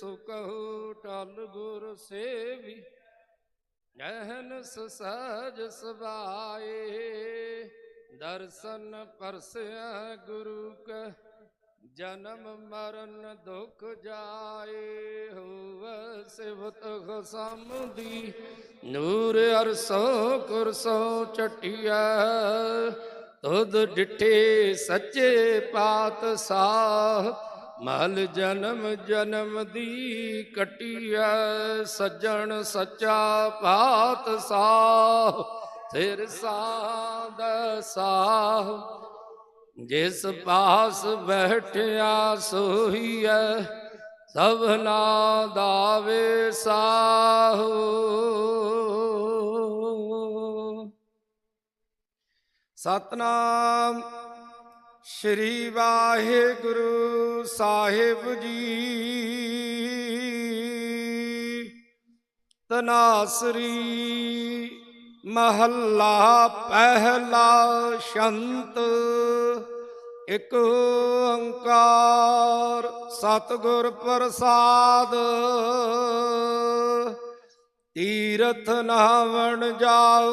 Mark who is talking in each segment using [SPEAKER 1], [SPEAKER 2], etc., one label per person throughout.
[SPEAKER 1] ਸੋ ਕਹੋ ਟਲ ਗੁਰ ਸੇਵੀ ਅਹਨਸ ਸਹਜ ਸਬਾਏ ਦਰਸ਼ਨ ਪਰਸਿਆ ਗੁਰੂ ਕਾ, ਜਨਮ ਮਰਨ ਦੁਖ ਜਾਏ। ਹੋਵ ਸਿਵਤ ਖਸਮ ਨੂਰ ਅਰਸੋਂ ਕੁਰਸੋਂ ਚਟਿਆ ਤੁਧ ਡਿਠੇ ਸੱਚੇ ਪਾਤਸ਼ਾਹ ਮਲ ਜਨਮ ਜਨਮ ਦੀ ਕਟਿਆ, ਸੱਜਣ ਸੱਚਾ ਭਾਤ ਸਾਹ ਸਿਰ ਸਾਦ ਸਾਹ। ਜਿਸ ਪਾਸ ਬੈਠਿਆ ਸੋਹੀਐ ਸਭਨਾ ਦਾਵੇ ਸਾਹੋ। ਸਤਨਾਮ ਸ਼੍ਰੀ ਵਾਹਿਗੁਰੂ ਸਾਹਿਬ ਜੀ। ਤਨਾਸਰੀ ਮਹੱਲਾ ਪਹਿਲਾ ਸ਼ੰਤ, ਇਕ ਓੰਕਾਰ ਸਤਿਗੁਰ ਪ੍ਰਸਾਦ। ਤੀਰਥ ਨਾਵਣ ਜਾਓ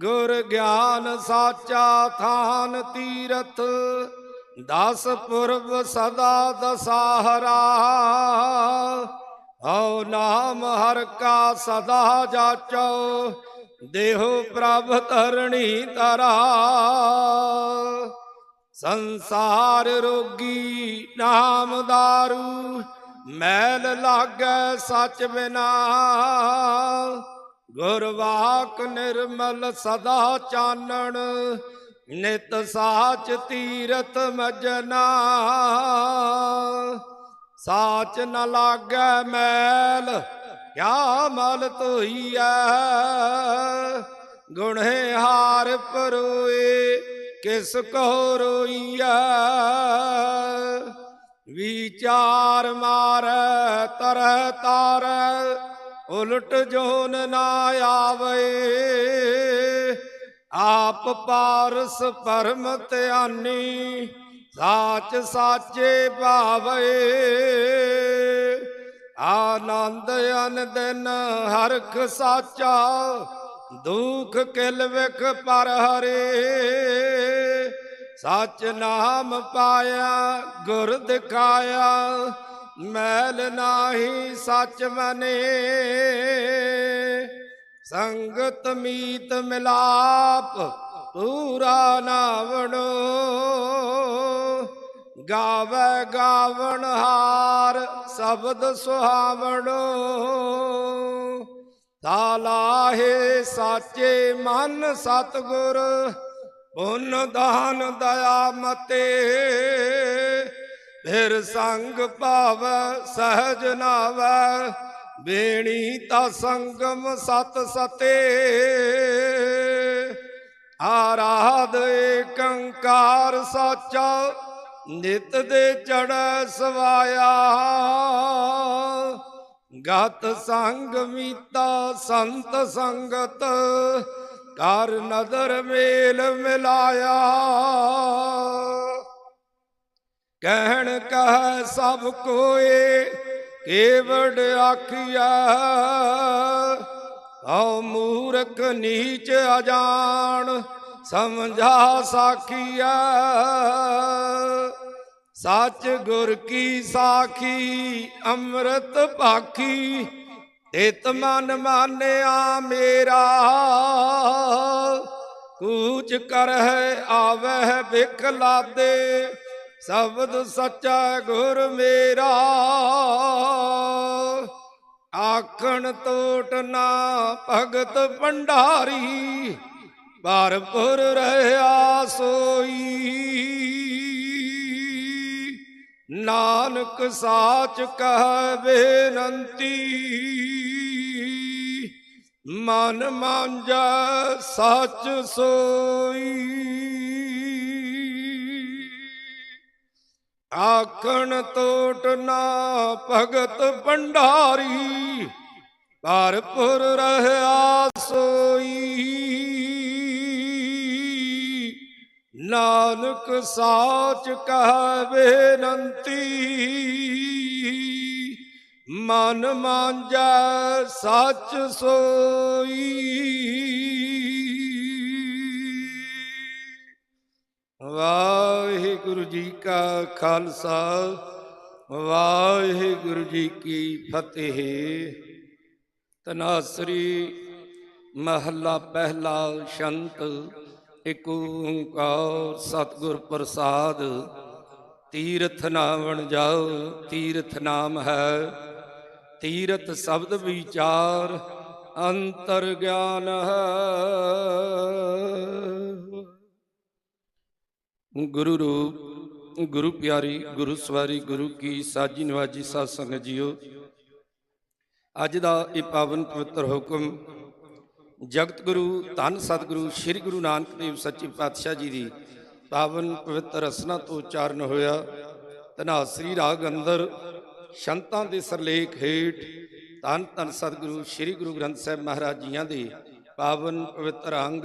[SPEAKER 1] ਗੁਰ ਗਿਆਨ ਸਾਚਾ ਥਾਨ ਤੀਰਥ, ਦਸ ਪੁਰਬ ਸਦਾ ਦਸਾਹਰਾ। ਹਉ ਨਾਮ ਹਰ ਕਾ ਸਦਾ ਜਾਚੋ, ਦੇਹੋ ਪ੍ਰਭ ਧਰਣੀ ਤਰਾ। ਸੰਸਾਰ ਰੋਗੀ ਨਾਮ ਦਾਰੂ, ਮੈਲ ਲਾਗੈ ਸਚ ਬਿਨਾ। ਗੁਰਵਾਕ ਨਿਰਮਲ ਸਦਾ ਚਾਨਣ, ਨਿਤ ਸਾਚ ਤੀਰਥ ਮਜਨਾ। ਸਾਚ ਨ ਲਾਗੈ ਮੈਲ, ਕਿਆ ਮਲ ਧੋਈਐ। ਗੁਣੇ ਹਾਰ ਪਰੋਏ, ਕਿਸ ਕੋ ਰੋਈਐ। ਵਿਚਾਰ ਮਾਰ, ਤਰ ਤਾਰ ਉਲਟ ਜੋਨ ਨਾ ਆਵੇ। ਆਪ ਪਾਰਸ ਪਰਮ ਧਿਆਨੀ, ਸਾਚ ਸਾਚੇ ਭਾਵੇ। ਆਨੰਦ ਅਨ ਦਿਨ ਹਰਖ ਸਾਚਾ, ਦੁਖ ਕਿਲ ਵਿਖ ਪਰ ਹਰੇ। ਸਚ ਨਾਮ ਪਾਇਆ, ਗੁਰ ਦਿਖਾਇਆ, ਮੈਲ ਨਾਹੀ ਸੱਚ ਮਨੇ। ਸੰਗਤ ਮੀਤ ਮਿਲਾਪ ਪੂਰਾ ਨਾਵਣੋ ਗਾਵੇ ਗਾਵਣ ਹਾਰ ਸ਼ਬਦ ਸੁਹਾਵਣੋ। ਤਾਲਾਹੇ ਸਾਚੇ ਮਨ ਸਤਗੁਰ, ਪੁੰਨ ਦਾਨ ਦਇਆ ਮਤੇ। ਫਿਰ ਸੰਗ ਭਾਵ ਸਹਜ ਨਾਵੈ ਬੇਣੀ ਤਾ ਸੰਗਮ ਸਤ ਸਤੇ। ਆਰਾਧ ਏਕੰਕਾਰ ਸਾਚਾ, ਨਿਤ ਦੇ ਚੜੈ ਸਵਾਇਆ। ਗਤ ਸੰਗ ਮੀਤਾ ਸੰਤ ਸੰਗਤ, ਕਰ ਨਦਰ ਮੇਲ ਮਿਲਾਇਆ। ਕਹਿਣ ਕਹ ਸਭ ਕੋਏ ਕੇਵੜ ਆਖਿਆ ਹਉ ਮੂਰਖ ਨੀਚ ਅਜਾਣ, ਸਮਝਾ ਸਾਖੀਆ ਸੱਚ ਗੁਰ ਕੀ ਸਾਖੀ, ਅੰਮ੍ਰਿਤ ਭਾਖੀ ਤਿਤ ਮਨ ਮਾਨਿਆ ਮੇਰਾ। ਕੂਚ ਕਰਹਿ ਆਵਹਿ ਬਿਖ ਲਾਦੇ ਸ਼ਬਦ ਸੱਚਾ ਗੁਰ ਮੇਰਾ। ਆਖਣ ਤੋਟ ਨਾ ਭਗਤ ਭੰਡਾਰੀ, ਭਰਪੁਰ ਰਹਾ ਸੋਈ। ਨਾਨਕ ਸਾਚ ਕਹ ਬੇਨੰਤੀ, ਮਨ ਮਾਂਜੈ ਸੱਚ ਸੋਈ। ਆਖਣ ਤੋਟ ਨਾ ਭਗਤ ਭੰਡਾਰੀ, ਭਰਪੁਰ ਰਹਿਆ ਸੋਈ। ਨਾਨਕ ਸਾਚ ਕਹਿ ਬੇਨੰਤੀ, ਮਨ ਮਾਂਜੈ ਸੱਚ ਸੋਈ। ਵਾਹਿਗੁਰੂ ਜੀ ਕਾ ਖਾਲਸਾ, ਵਾਹਿਗੁਰੂ ਜੀ ਕੀ ਫਤਿਹ। ਤਨਾਸਰੀ ਮਹੱਲਾ ਪਹਿਲਾ ਸ਼ੰਤ, ਇਕ ਓੰਕਾਰ ਸਤਿਗੁਰ ਪ੍ਰਸਾਦ। ਤੀਰਥ ਨਾਵਣ ਜਾਓ, ਤੀਰਥ ਨਾਮ ਹੈ। ਤੀਰਥ ਸ਼ਬਦ ਵਿਚਾਰ ਅੰਤਰ ਗਿਆਨ ਹੈ। ਗੁਰੂ ਰੂਪ, ਗੁਰੂ ਪਿਆਰੀ, ਗੁਰੂ ਸਵਾਰੀ, ਗੁਰੂ ਕੀ ਸਾਜੀ ਨਵਾਜੀ ਸਾਧ ਸੰਗਤ ਜੀਓ। ਅੱਜ ਦਾ ਇਹ ਪਾਵਨ ਪਵਿੱਤਰ ਹੁਕਮ ਜਗਤ ਗੁਰੂ, ਧੰਨ ਸਤਿਗੁਰੂ ਸ੍ਰੀ ਗੁਰੂ ਨਾਨਕ ਦੇਵ ਸੱਚੇ ਪਾਤਸ਼ਾਹ ਜੀ ਦੀ ਪਾਵਨ ਪਵਿੱਤਰ ਰਸਨਾ ਤੋਂ ਉਚਾਰਨ ਹੋਇਆ। ਧਨਾਸਰੀ ਰਾਗ ਅੰਦਰ ਸ਼ੰਤਾਂ ਦੇ ਸਰਲੇਖ ਹੇਠ ਧੰਨ ਧੰਨ ਸਤਿਗੁਰੂ ਸ੍ਰੀ ਗੁਰੂ ਗ੍ਰੰਥ ਸਾਹਿਬ ਮਹਾਰਾਜ ਜੀਆਂ ਦੇ ਪਾਵਨ ਪਵਿੱਤਰ ਅੰਗ